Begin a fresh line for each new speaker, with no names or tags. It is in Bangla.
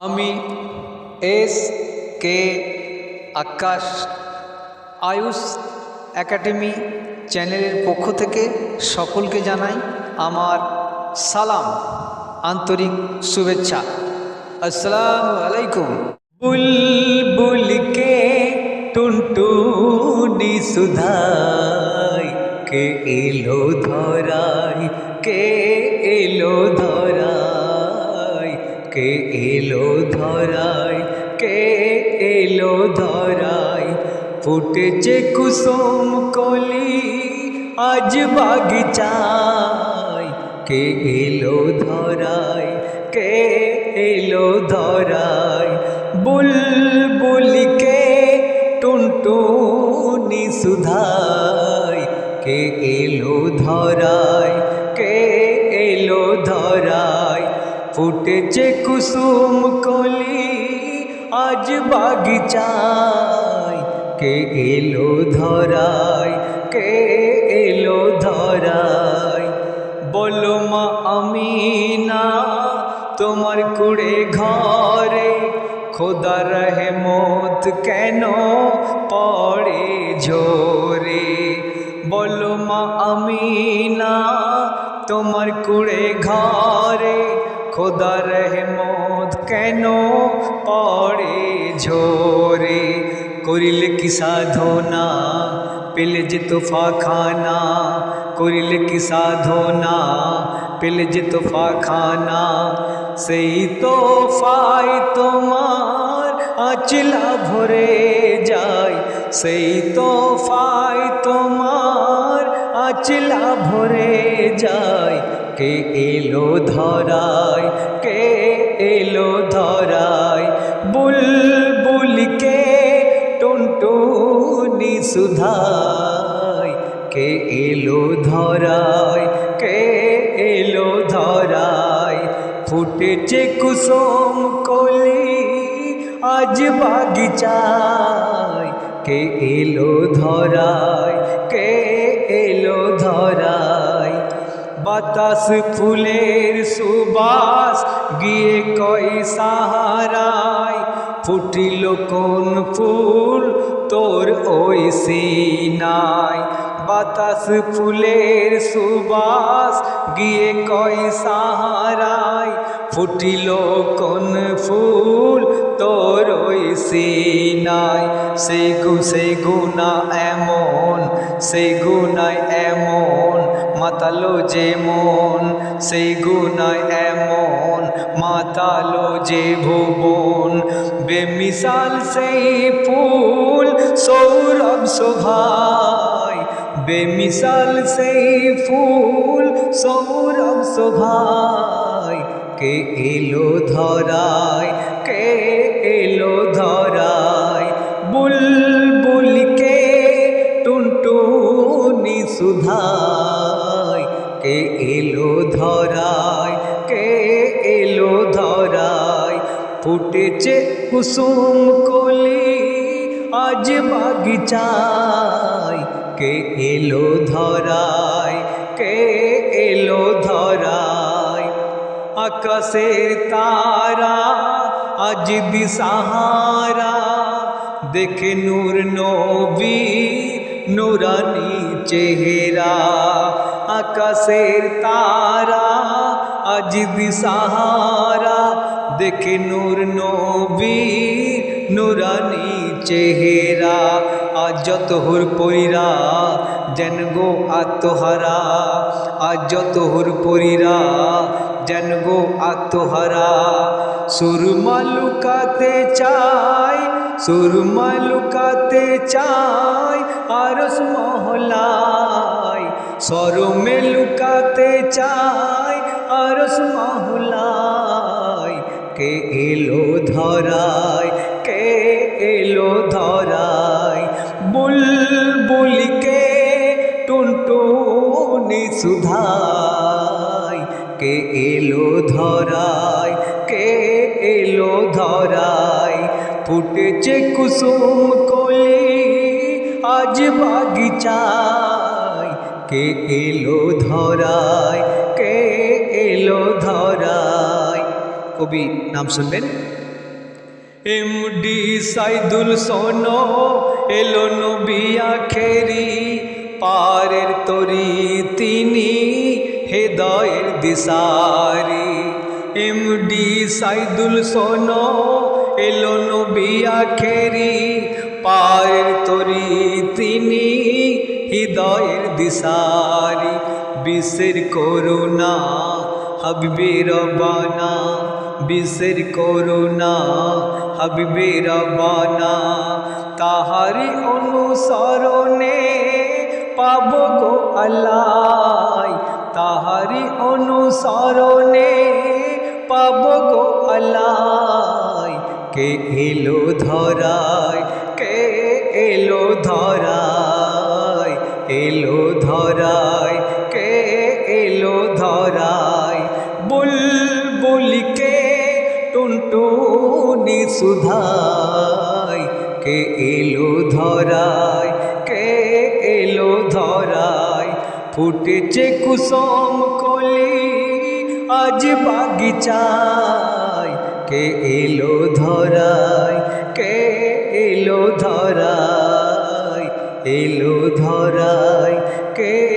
আমি S K Akash Ayush academy চ্যানেলের পক্ষ থেকে সকলকে জানাই আমার সালাম, আন্তরিক শুভেচ্ছা। আসসালামু আলাইকুম। বুলবুল কে টুনটুনি সুধাই, কে এলো ধরাই, কে এলো ধরাই। কে এলো ধরাই কে এলো ধরাই ফুটেছে কুসুম কলি, আজ বাগিচায়। কে এলো ধরাই কে এলো ধরাই বুলবুলিকে টুনটুনি সুধাই কে এলো ধরাই কে এলো ধরাই ফুটেছে কুসুম কলি, আজ বাগিচায়। কে এলো ধরাই কে এলো ধরাই বলো মা আমি না তোমার কুড়ে ঘরে খোদা রহমত কেন পড়ে ঝোরে? বলো মা আমি না তোমার কুড়ে ঘরে খোদা রহমত কেন পড়ে ঝোরে? করিলে কি সাধনা? পেলে যে তোফা খানা করিলে কি সাধনা? পেলে যে তোফা খানা সেই তোফাই তোমার আচলা ভরে যায়। সেই তোফাই তোমার আচলা ভরে যায়। কে এলো ধরায়? কে এলো ধরায়? বুলবুলকে টুনটুনি সুধাই কে এলো ধরায়? কে এলো ধরায়? ফুটেছে কুসুম কলি আজ বাগিচায়। কে এলো ধরায়? কে এলো ধরায়? বাতাস ফুলের সুবাস গিয়ে কই সাহারায় ফুটিল কোন ফুল তোর ওই সিনায়। বাতাস ফুলের সুবাস, গিয়ে কই সাহারায়, ফুটিল কোন ফুল তোর ওই সিনায়? সে গু সে গুণা এমন সে গুণায় এমন, মাতালো যে মন সেই গুণায় এমন, মাতালো যে ভুবন। বেমিসাল সেই ফুল, সৌরভ শোভায় বেমিসাল সেই ফুল সৌরভ শোভায়। কে এলো ধরায়, কে এলো ধরায়? বুলবুলকে টুনটুনি সুধায়। কে এলো ধরায়, কে এলো ধরায়? ফুটেছে কুসুম কলি, আজ বাগিচায়। কে এলো ধরায়? কে এলো ধরায়? আকাশের তারা আজ দিশাহারা দেখে নূর নবী নুরানি চেহারা। আকাশের তারা আজ দিশাহারা দেখে নূর নবী নুরানি চেহারা। আজ যত হুর পরিরা, যেন গো আত্মহারা। আজ যত হুর পরিরা, যেন গো আত্মহারা। সুরমা লুকাতে চাই, সুরমা লুকাতে চাই, আরস মহলায়। সরমে লুকাতে চাই, আরস মহলায়। কে এলো ধরায় টুনটুনি সুধায়, কে এলো ধরায়, কে এলো ধরায়, ফুটেছে কুসুম কলি, আজ বাগিচায়, কে এলো ধরায়, কে এলো ধরায়। কবি নাম শুনবেন? এমডি সাইদুল সোনো, এলো নবিয়া খেরি পারের তরি তিনি হেদয়ের দিশারি। এমডি সাইদুল সোনো এলো নবিয়া খেরি পারের তরি তিনি হৃদয়ের দিশারি। বিশ্বের করুণা হাবিবে রবানা বিশ্বের করুণা হাবিবে রবানা তাহারি অনুসরণে পাব গো আল্লাহ। তাহারি অনুসরণে পাব গো আল্লাহ। কে এলো ধরায়, কে এলো ধরায় এলো ধরায়, কে এলো ধরায়। বুল বুলবুলিকে টুনটুনি সুধায়, কে এলো ধরায়। ফুটেছে কুসুম কলি। আজ বাগিচায় কে এলো ধরায় কে এলো ধরায় এলো ধরায় কে